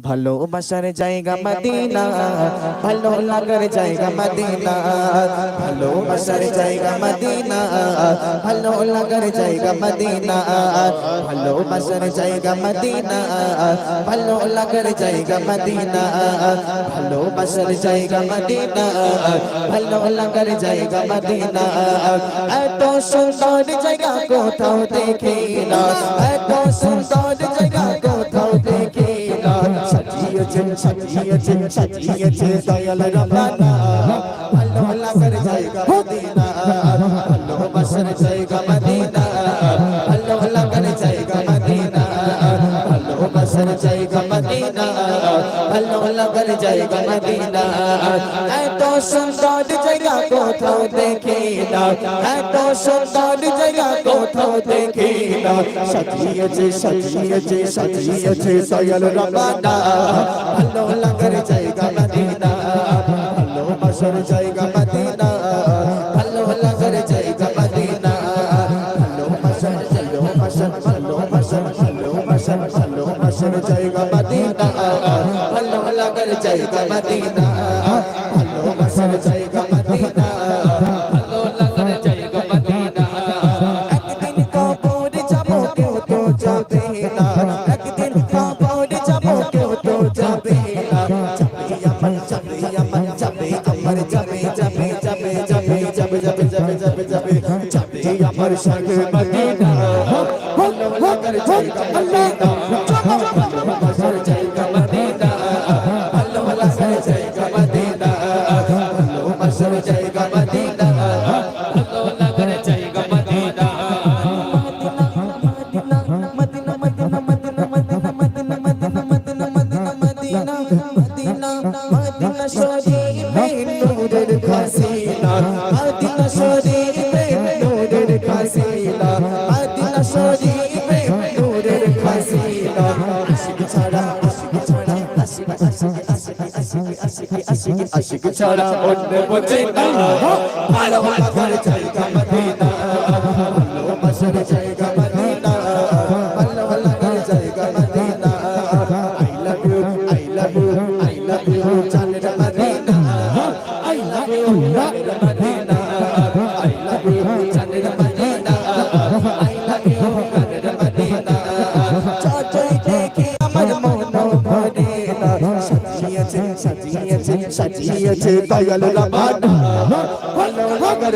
ভালোবাসার জায়গা মদিনা ভালো লাগার জায়গা মদিনা ভালোবাসার জায়গা মদিনা ভালো লাগার জায়গা মদিনা ভালোবাসার জায়গা মদিনা ভালো লাগার জায়গা মদিনা ভালোবাসার জায়গা মদিনা ভালো লাগার জায়গা মদিনা এত সুন্দর জায়গা কোথাও দেখি না এত সুন্দর জায়গা কোথাও দেখি না সাজিয়েছেন সাজিয়েছেন, সাজিয়েছে দয়াল রবানা ভালো ভালো করে জায়গা মদিনা। ভালো বাসার জায়গা মদিনা। ভালো ভালো করে জায়গা মদিনা। ভালো বাসার জায়গা মদিনা। ভালো লাগার জায়গা মদিনা এত সুন্দর জায়গা কোথাও দেখি না এত সুন্দর জায়গা কোথাও দেখি না সাজিয়েছে সাজিয়েছে সাজিয়েছে দয়াল রবানা ভালো লাগার জায়গা মদিনা ভালোবাসার জায়গা मसर हलो मसर हलो मसर जाएगा मदीना हलो लगन जाएगा मदीना हलो मसर जाएगा मदीना हलो लगन जाएगा मदीना एक दिन को बोल जबो क्यों तो जाते ना एक दिन को बोल जबो क्यों तो जाते ना जबे अमन जबे अमन जबे अमर जबे जबे जबे जबे जबे जबे जबे जबे Madina Shadi, Madina Shadi, Ashiq Ashiq Ashiq ছাড়া অন্য বোঝে না ভালো লাগার জায়গা মদিনা ভালোবাসার জায়গা মদিনা ভালো লাগার জায়গা Medina I love you I love you I love you জানের মদিনা আই লাভ ইউ জানের মদিনা আই লাভ ইউ জানের মদিনা আই লাভ ইউ জানের মদিনা সাজিয়েছে দয়াল রবানা ভালো লাগার